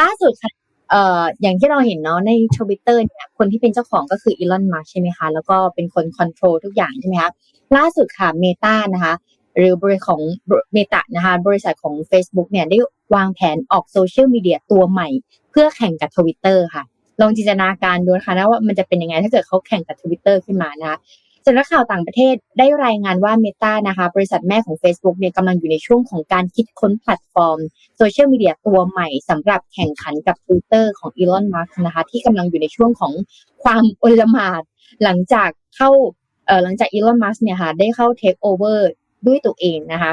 ล่าสุดค่ะเอ่ออย่างที่เราเห็นเนาะในทวิตเตอร์เนี่ยคนที่เป็นเจ้าของก็คืออีลอนมัสใช่ไหมคะ แล้วก็เป็นคนคอนโทรลทุกอย่างใช่ไหมคะล่าสุดค่ะเมตานะคะ หรือบริษัทของเมตานะคะ บริษัทของ Facebook เนี่ยได้วางแผนออกโซเชียลมีเดียตัวใหม่ เพื่อแข่งกับทวิตเตอร์ค่ะลองจินตนาการดูนะคะนะว่ามันจะเป็นยังไงถ้าเกิดเขาแข่งกับทวิตเตอร์ขึ้นมานะคะ สำนักข่าวต่างประเทศได้รายงานว่า Meta นะคะ บริษัทแม่ของ Facebook เนี่ยกำลังอยู่ในช่วงของการคิดค้นแพลตฟอร์มโซเชียลมีเดียตัวใหม่สำหรับแข่งขันกับ Twitter ของ Elon Musk นะคะ ที่กำลังอยู่ในช่วงของความอลหมานหลังจากเข้าเอ่อหลังจาก Elon Musk เนี่ยค่ะได้เข้า take over ด้วยตัวเองนะคะ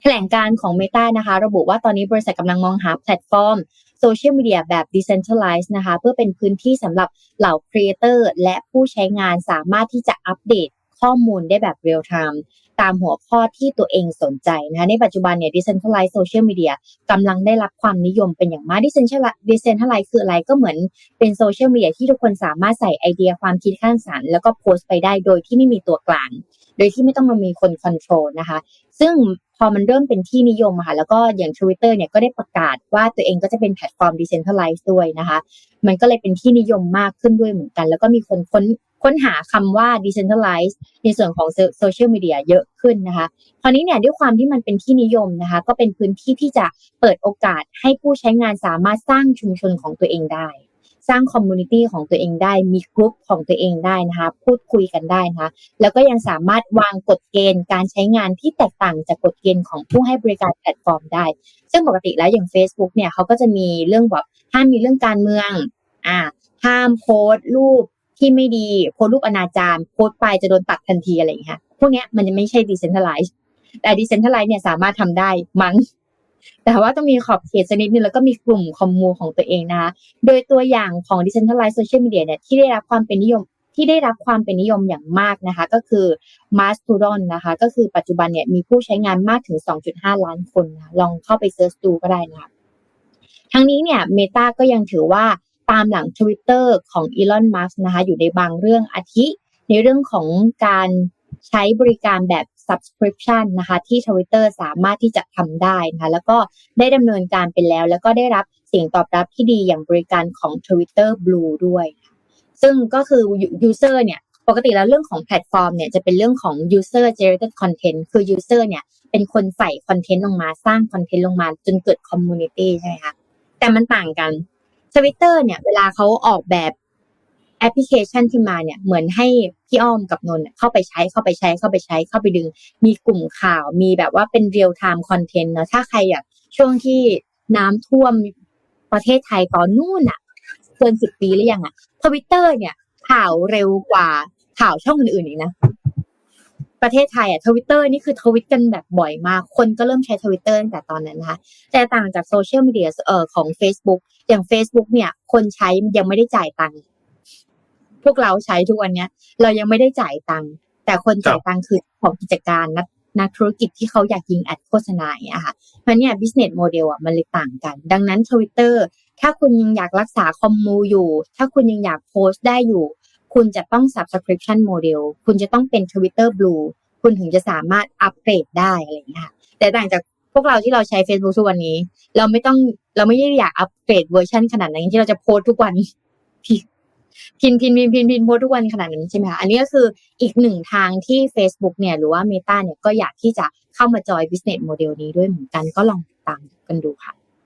แถลงการของ Meta นะคะ ระบุว่าตอนนี้บริษัทกำลังมองหาแพลตฟอร์ม โซเชียลมีเดียแบบ decentralized นะคะ เพื่อเป็นพื้นที่สำหรับเหล่าครีเอเตอร์และผู้ใช้งานสามารถที่จะอัปเดต ข้อมูลได้แบบเรียลไทม์ตามหัวข้อที่ตัวเองสนใจนะคะในปัจจุบันเนี่ย decentralized social media กำลังได้รับความนิยมเป็นอย่างมาก decentralized decentralized คืออะไรก็เหมือนเป็นโซเชียลมีเดียที่ทุกคนสามารถใส่ไอเดียความคิดข้างสรรค์แล้วก็โพสต์ไปได้โดยที่ไม่มีตัวกลาง โดยที่ไม่ต้องมามีคนคอนโทรลนะคะ ซึ่งพอมันเริ่มเป็นที่นิยมค่ะแล้วก็อย่าง Twitter เนี่ยก็ได้ประกาศว่าตัวเองก็จะเป็นแพลตฟอร์ม decentralized ด้วยนะคะ มันก็เลยเป็นที่นิยมมากขึ้นด้วยเหมือนกัน แล้วก็มีคนค้น ค้นหาคำว่า decentralized ในส่วนของโซเชียลมีเดียเยอะขึ้นนะคะคราวนี้เนี่ยด้วยความที่มันเป็นที่นิยมนะคะ ก็เป็นพื้นที่ที่จะเปิดโอกาสให้ผู้ใช้งานสามารถสร้างชุมชนของตัวเองได้ สร้างคอมมูนิตี้ของตัวเองได้ มีกลุ่มของตัวเองได้นะคะ พูดคุยกันได้นะคะ แล้วก็ยังสามารถวางกฎเกณฑ์การใช้งานที่แตกต่างจากกฎเกณฑ์ของผู้ให้บริการแพลตฟอร์มได้ ซึ่งปกติแล้วอย่าง Facebook เนี่ยเขาก็จะมีเรื่องแบบห้ามมีเรื่องการเมือง อ่าห้ามโพสต์รูป ที่ไม่ดีโพสรูปอนาจารโพสไปจะโดนตัดทันทีอะไรอย่างเงี้ยพวกเนี้ยมันจะไม่ใช่ decentralized แต่ decentralized เนี่ยสามารถทำได้มั้งแต่ว่าต้องมีขอบเขตสนิดนึงแล้วก็มีกลุ่มคอมมูของตัวเองนะคะโดยตัวอย่างของ decentralized social media เนี่ยที่ได้รับความเป็นนิยมที่ได้รับความเป็นนิยมอย่างมากนะคะ ก็คือ Mastodon นะคะ ก็คือปัจจุบันเนี่ยมีผู้ใช้งานมากถึง 2.5 ล้านคนนะลองเข้าไปเซิร์ชดูก็ได้นะคะทั้งนี้เนี่ย Meta ก็ยังถือว่า ตามหลัง Twitter ของ Elon Musk นะคะอยู่ในบางเรื่องอาทิ ในเรื่องของการใช้บริการแบบ subscription นะคะที่ Twitter สามารถที่จะทำได้นะคะแล้วก็ได้ดำเนินการไปแล้ว แล้วก็ได้รับเสียงตอบรับที่ดีอย่างบริการของ Twitter Blue ด้วย ซึ่งก็คือ user เนี่ยปกติแล้วเรื่องของแพลตฟอร์มเนี่ยจะเป็นเรื่องของ user generated content คือ user เนี่ยเป็นคนใส่คอนเทนต์ลงมาสร้างคอนเทนต์ลงมาจนเกิด community ใช่ไหมคะแต่มันต่างกัน ทวิตเตอร์เนี่ย เวลาเขาออกแบบแอปพลิเคชันขึ้นมาเนี่ย เหมือนให้พี่อ้อมกับนน์เข้าไปใช้เข้าไปใช้เข้าไปใช้เข้าไปดึง มีกลุ่มข่าว มีแบบว่าเป็นเรียลไทม์คอนเทนต์เนาะถ้าใครอยากช่วงที่น้ำท่วมประเทศไทยตอนนู่นอะเกินสิบปีหรือยังอะทวิตเตอร์เนี่ยข่าวเร็วกว่าข่าวช่องอื่นๆอีกนะ ประเทศไทยอะทวิตเตอร์นี่คือทวิตกันแบบบ่อยมาก คนก็เริ่มใช้ทวิตเตอร์ตั้งแต่ตอนนั้นนะคะแต่ต่างจากโซเชียลมีเดียเอ่อของ Facebook อย่าง Facebook เนี่ย คนใช้ยังไม่ได้จ่ายตังค์พวกเราใช้ทุกวันเนี้ย เรายังไม่ได้จ่ายตังค์แต่คนจ่ายตังค์คือของกิจการนักนักธุรกิจที่เขาอยากยิงแอดโฆษณาอย่างเงี้ยค่ะมันเนี่ย business model อะมันเลยต่างกัน ดังนั้น Twitter ถ้าคุณยังอยากรักษาคอมมูอยู่ ถ้าคุณยังอยากโพสต์ได้อยู่ คุณจะต้อง subscription model คุณจะต้องเป็น Twitter Blue คุณถึงจะสามารถอัปเกรดได้อะไรอย่างเงี้ยแต่ต่างจากพวกเราที่เราใช้ Facebook ทุกวันนี้ เราไม่ต้องเราไม่ได้อยากอัปเกรดเวอร์ชันขนาดนั้นที่เราจะโพสทุกวันพินพินพินพินพินโพสทุกวันขนาดนั้นใช่ไหมคะอันนี้ก็คืออีกหนึ่งทางที่ Facebook เนี่ยหรือว่า Meta เนี่ยก็อยากที่จะเข้ามาจอย business model นี้ด้วยเหมือนกันก็ลองติดตามกันดูค่ะ